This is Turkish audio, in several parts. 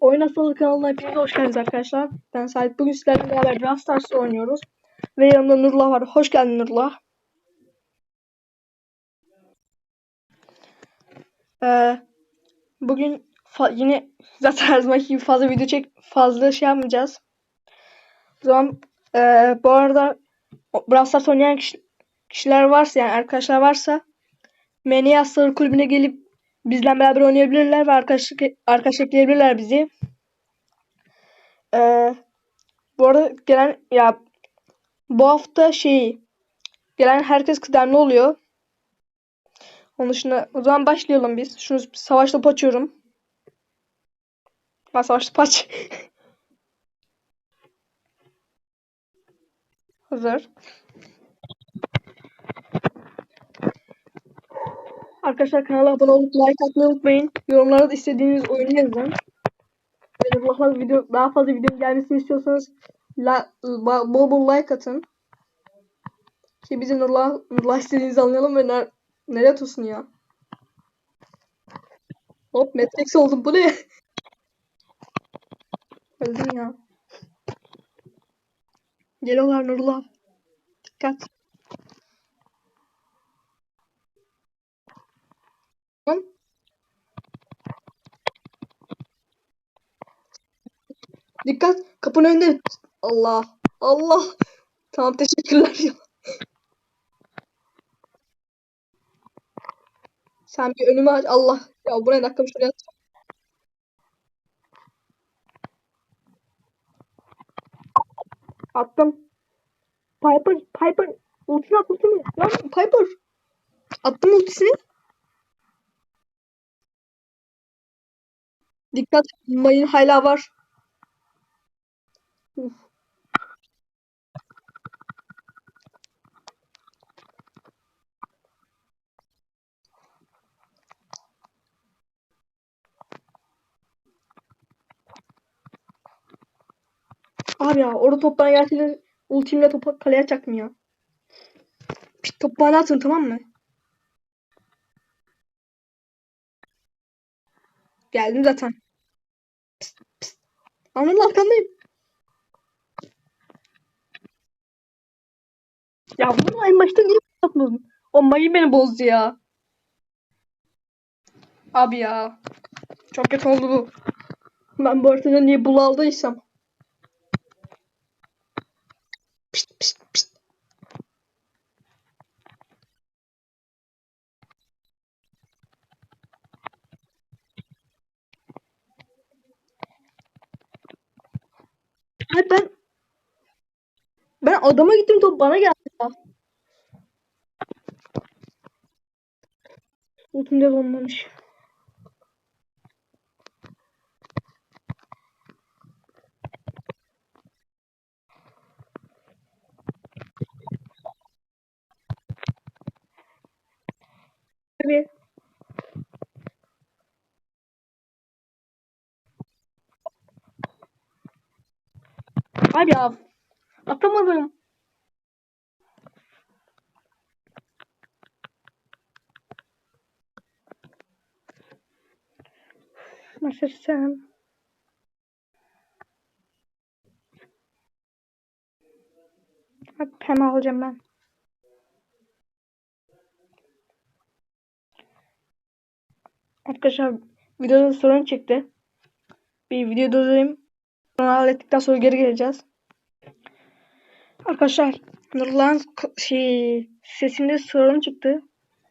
Oyun Hastalığı kanalına hepiniz hoş geldiniz arkadaşlar. Ben Sait. Bugün sizlerle beraber Brawl Stars oynuyoruz. Ve yanımda Nurullah var. Hoş geldin Nurullah. Ee, bugün yine zaten her zamanki gibi fazla video çek fazla şey yapmayacağız. O zaman ee, bu arada Brawl Stars oynayan kişi- kişiler varsa yani arkadaşlar varsa Meni Hastalığı kulübüne gelip bizden beraber oynayabilirler ve arkadaşlık arkadaş ekleyebilirler bizi. Ee, bu arada gelen ya bu hafta şey gelen herkes kıdemli oluyor. Onun dışında o zaman başlayalım biz. Şunu savaş topu açıyorum. Ben savaş topu aç. Hazır. Arkadaşlar kanala abone olup like atmayı unutmayın. Yorumlara da istediğiniz oyunu yazın. Ve Nurullah'la video, daha fazla video gelmesini istiyorsanız la, ba- bol bol like atın. Ki bizi Nurullah, Nurullah istediğinizi anlayalım ve ner nereye atıyorsun ya? Hop Matrix oldum bu ne? Öldün ya. Geliyorlar Nurullah. Dikkat. Tamam. Dikkat. Kapının önünde. Allah. Allah. Tamam teşekkürler ya. Sen bir önümü aç. Allah. Ya buraya dakika şuraya at. Attım. Piper. Piper. Ultisini at ultisini. Lan Piper. Attım ultisini. Dikkat. Mayın hala var. Uf. Abi ya orada top bana gelse ultimle topu kaleye ya? Pişt, top bana atın tamam mı? Geldim zaten. Pist, pist. Anıl arkandayım. Ya bunu en başta niye atmadın? O mayı beni bozdu ya. Abi ya. Çok kötü oldu bu. Ben bu haritada niye bul aldıysam. Pişt, pişt, pişt. Hayır ben ben adama gittim top bana geldi ya. Ultimde olmamış. Tabii. Abi ya. Atamadım. Hadi pem alacağım ben. Arkadaşlar videoda sorun çıktı. Bir video durdurayım. Sonra hallettikten sonra geri geleceğiz. Arkadaşlar Nurullah'ın k- şey, sesinde sorun çıktı.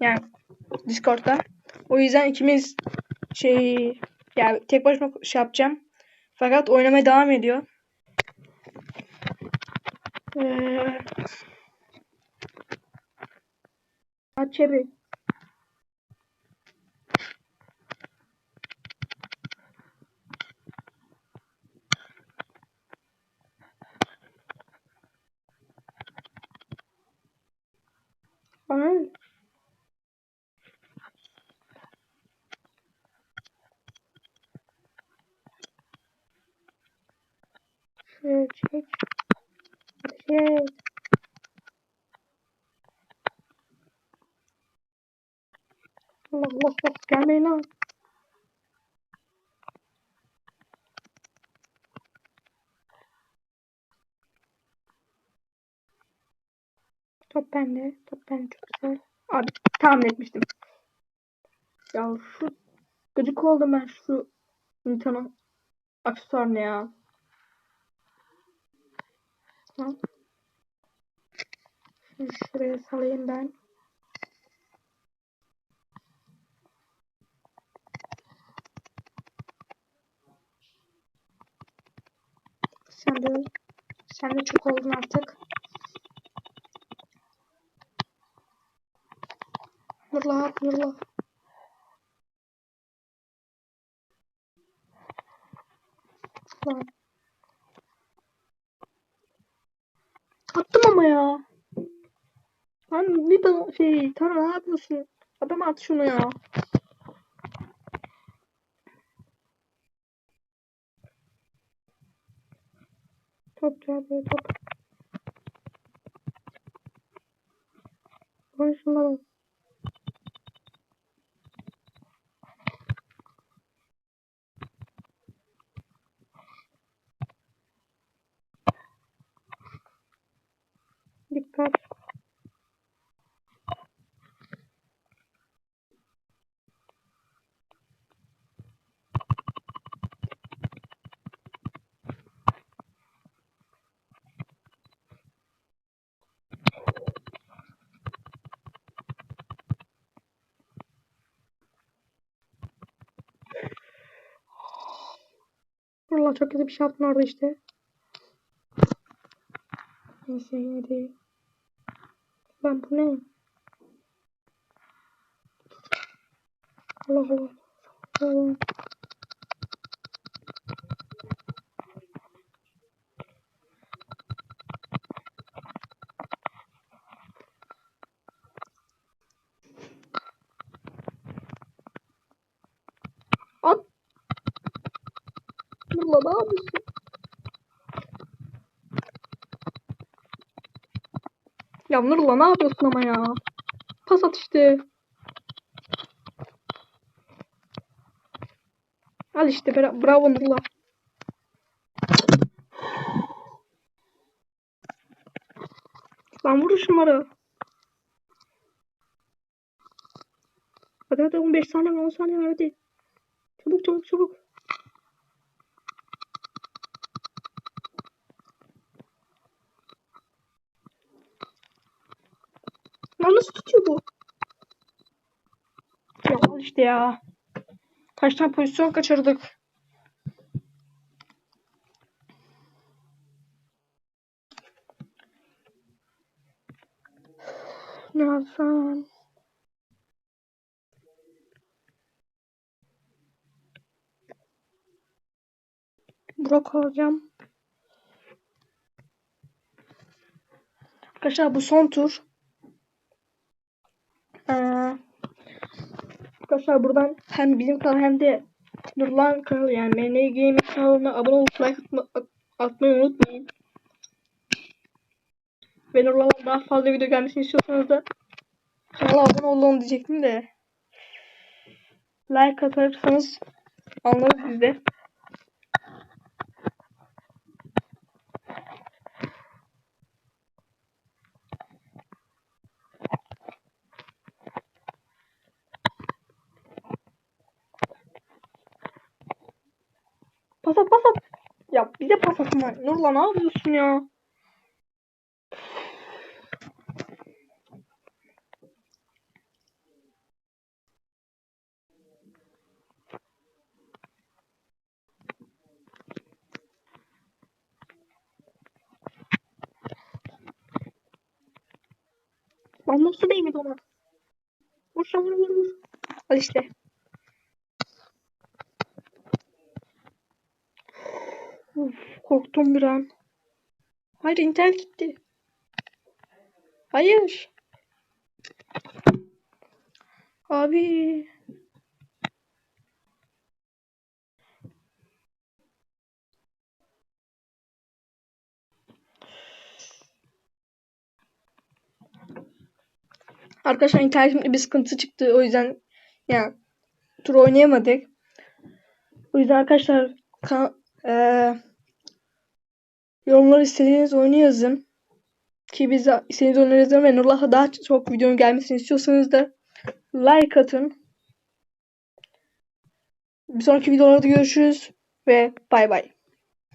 Yani Discord'da. O yüzden ikimiz şey yani tek başıma şey yapacağım. Fakat oynamaya devam ediyor. Ee, aç şey. Şey. Allah Allah Allah gelmeyin lan. Top bende. Top bende çok güzel. Abi tahmin etmiştim. Ya şu gıcık oldum ben şu Newton'un aksesuarına ya. Tamam. Şunu şuraya salayım ben. Sen de sen de çok oldun artık. Nurla Nurla. Lan. Attım ama ya. Lan bir bana şey Tara ne yapıyorsun? Adam at şunu ya. Top ya böyle top. Lan Allah çok kötü bir şey yaptın orada işte. Neyse yine değil. Ben bu ne? Allah Allah. Allah. At. Allah ne yapıyorsun? Ya Nurullah ne yapıyorsun ama ya? Pas at işte. Al işte bra- bravo Nurullah. Lan vur şunları. Hadi hadi 15 saniye var 10 saniye var hadi. Çabuk çabuk çabuk. Lan nasıl tutuyor bu? Ya işte ya. Kaç tane pozisyon kaçırdık. Ne yapsam? Brok alacağım. Arkadaşlar bu son tur. Ee, arkadaşlar buradan hem bizim kanal hem de Nurlan kanalı yani MN Gaming kanalına abone olup like atma, at- atmayı unutmayın. Ve Nurlan'ın daha fazla video gelmesini istiyorsanız da kanala abone olun diyecektim de like atarsanız anlarız biz de. Pas at pas at. Ya bize pas atma. Nurla ne yapıyorsun ya? Lan nasıl değmedi ona? Vur vur vur. Al işte. Korktum bir an. Hayır internet gitti. Hayır. Abi. Arkadaşlar internetimde bir sıkıntı çıktı. O yüzden yani tur oynayamadık. O yüzden arkadaşlar ka- eee yorumlar istediğiniz oyunu yazın. ki biz istediğiniz oyunları izleyin ve Nullah'a daha çok videonun gelmesini istiyorsanız da like atın. Bir sonraki videolarda görüşürüz ve bay bay.